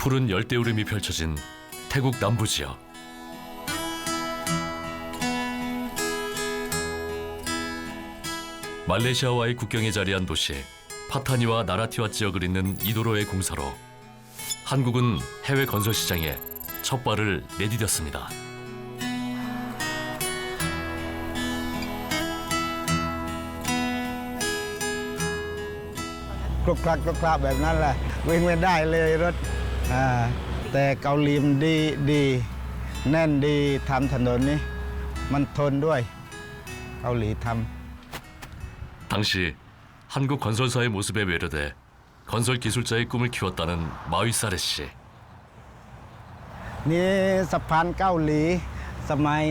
푸른 열대우림이 펼쳐진 태국 남부 지역. 말레이시아와의 국경에 자리한 도시 파타니와 나라티와 지역을 잇는 이 도로의 공사로 한국은 해외 건설 시장에 첫 발을 내디뎠습니다. คลุกคลักคลุกคลักแบบนั้นแหละวิ่งไม่ได้เลยรถ อ่าแต่เกาหลีมันดีดีแน่นดีทำถนนนี้ มันทนด้วย เกาหลีท 당시 한국 건설사의 모습에 매료돼 건설 기술자의 꿈을 키웠다는 마위사레 씨. ำนี่สะพานเกาหลี สมัย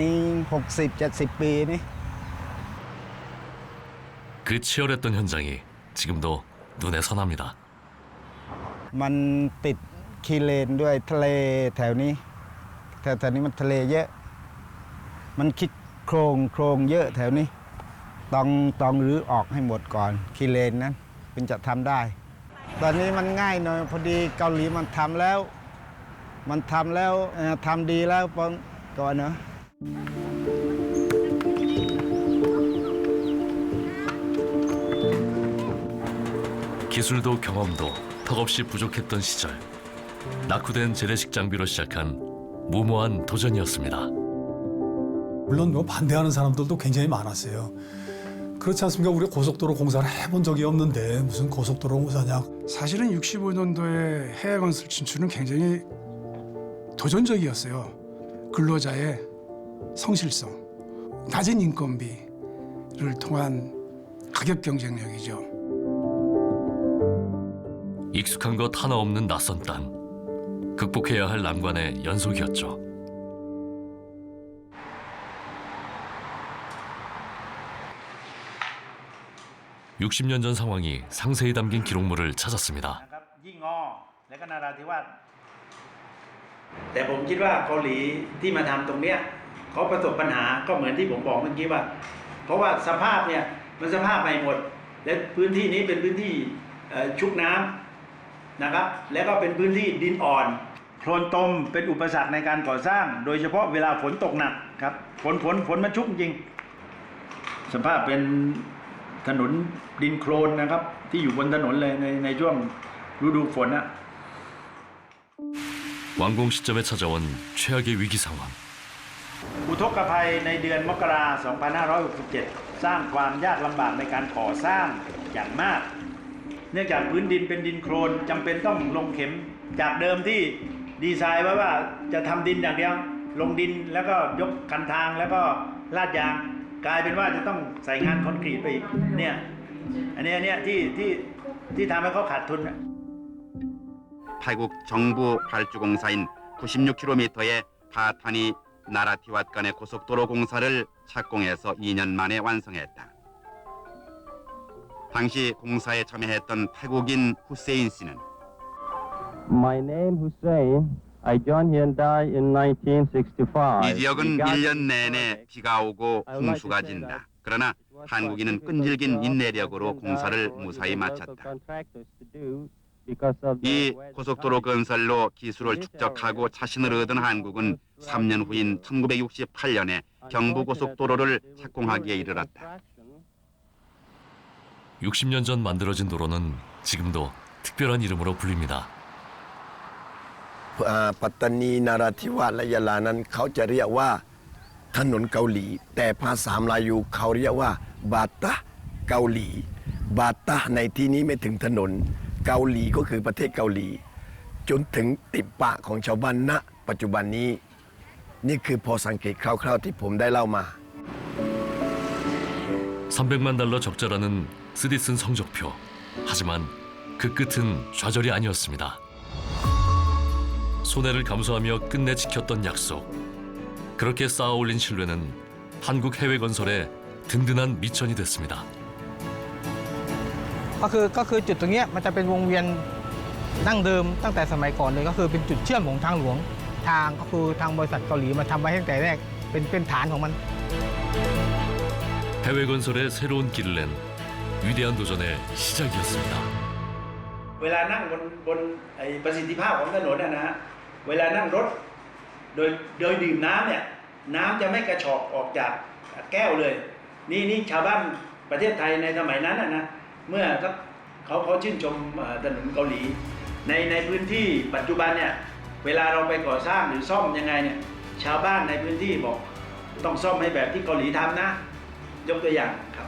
60-70 ปีนี่ 그 치열했던 현장이 지금도 눈에 선합니다. มันติด คีเลนด้วยทะเลแถวนี้แถวแถวนี้มันทะเลเยอะ มันคิดโครงโครงเยอะแถวนี้ ต้องต้องรื้อออกให้หมดก่อนคีเลนนั้นเป็นจะทำได้ ตอนนี้มันง่ายหน่อยพอดีเกาหลีมันทำแล้ว มันทำแล้วเอ่อทำดีแล้วปองก่อนเนอะ 기술도 경험도 턱없이 부족했던 시절 낙후된 재래식 장비로 시작한 무모한 도전이었습니다. 물론 뭐 반대하는 사람들도 굉장히 많았어요. 그렇지 않습니까? 우리 고속도로 공사를 해본 적이 없는데 무슨 고속도로 공사냐? 사실은 65년도에 해외 건설 진출은 굉장히 도전적이었어요. 근로자의 성실성, 낮은 인건비를 통한 가격 경쟁력이죠. 익숙한 것 하나 없는 낯선 땅. 극복해야 할 난관의 연속이었죠. (60년) 전 상황이 상세히 담긴 기록물을 찾았습니다. นะครับยิ่งงอและก็นาราธิวาสแต่ผมคิดว่าเกาหลีที่มาทำตรงเนี้ยเขาประสบปัญหาก็เหมือนที่ผมบอกเมื่อกี้ว่า เพราะว่าสภาพเนี่ยมันสภาพใหม่หมด และพื้นที่นี้เป็นพื้นที่เอ่อชุกน้ำ นะครับ แล้วก็เป็นพื้นที่ดินอ่อนโคลนตมเป็นอุปสรรคในการก่อสร้าง โดยเฉพาะเวลาฝนตกหนักครับฝนฝนฝนมันชุกจริง สภาพเป็นถนนดินโคลนนะครับ ที่อยู่บนถนนเลยในในช่วงฤดูฝนนะ 완공 시점에 찾아온 최악의 위기 상황. อุทกภัยในเดือนมกราคม2567 สร้างความยากลำบากในการก่อสร้างอย่างมาก เนื่องจากพื้นดินเป็นดินโคลนจำเป็นต้องลงเข็ม จากเดิมที่ดีไซน์ไว้ว่าจะทำดินอย่างเดียว ลงดินแล้วก็ยกคันทางแล้วก็ลาดยาง กลายเป็นว่าจะต้องใส่งานคอนกรีตไปอีกเนี่ยอันเนี้ยอันเนี้ยที่ที่ที่ทำให้เขาขาดทุนน่ะ 태국 정부 발주공사인 96km의 파타니 나라티왓 간의 고속도로 공사를 착공해서 2년 만에 완성했다. 당시 공사에 참여했던 태국인 후세인 씨는 My name Hussein. I joined Hyundai in 1965. 이 지역은 1년 내내 비가 오고 홍수가 진다. 그러나 한국인은 끈질긴 인내력으로 공사를 무사히 마쳤다. 이 고속도로 건설로 기술을 축적하고 자신을 얻은 한국은 3년 후인 1968년에 경부고속도로를 착공하기에 이르렀다. 60년 전 만들어진 도로는 지금도 특별한 이름으로 불립니다. อ่าปัตตานีนาราธิวาสและยะลานั้นเขาจะเรียกว่าถนนเกาหลี แต่ภาษามลายูเขาเรียกว่า บาตะเกาหลี บาตะในที่นี้ไม่ถึงถนน เกาหลีก็คือประเทศเกาหลี จนถึงติดปากของชาวบ้านณปัจจุบันนี้ นี่คือพอสังเกตคร่าวๆที่ผมได้เล่ามา 300만 달러 적자라는 쓰디쓴 성적표. 하지만 그 끝은 좌절이 아니었습니다. 손해를 감수하며 끝내 지켰던 약속. 그렇게 쌓아 올린 신뢰는 한국 해외 건설의 든든한 미천이 됐습니다. ก็คือก็คือจุดตรงเนี้ยมันจะเป็นวงเวียนดั้งเดิมตั้งแต่สมัยก่อนเลยก็คือเป็นจุดเชื่อมของทางหลวงทางก็คือทางบริษัทเกาหลีมาทำไว้ตั้งแต่แรกเป็นเป็นฐานของมัน 해외 건설의 새로운 길을 낸 위대한 도전의 시작이었습니다. เวลานั่งบนบนไอประสิทธิภาพของถนนนะนะฮะเวลานั่งรถ โดยโดยดื่มน้ำเนี่ย น้ำจะไม่กระชอกออกจากแก้วเลย นี่นี่ชาวบ้านประเทศไทยในสมัยนั้นนะนะเมื่อสักเขาเขาชื่นชมเอ่อถนนเกาหลี ในในพื้นที่ปัจจุบันเนี่ยเวลาเราไปก่อสร้างหรือซ่อมยังไงเนี่ยชาวบ้านในพื้นที่บอกต้องซ่อมให้แบบที่เกาหลีทำนะ ยกตัวอย่างครับ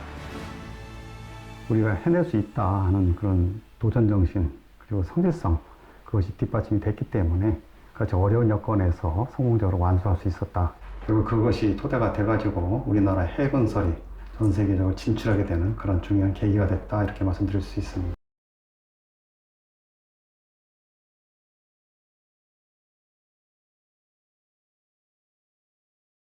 우리가 해낼 수 있다 하는 그런 도전 정신 그리고 성실성 그것이 뒷받침이 됐기 때문에 그 어려운 여건에서 성공적으로 완수할 수 있었다. 그리고 그것이 토대가 돼가지고 우리나라 해건설이 전 세계적으로 진출하게 되는 그런 중요한 계기가 됐다 이렇게 말씀드릴 수 있습니다.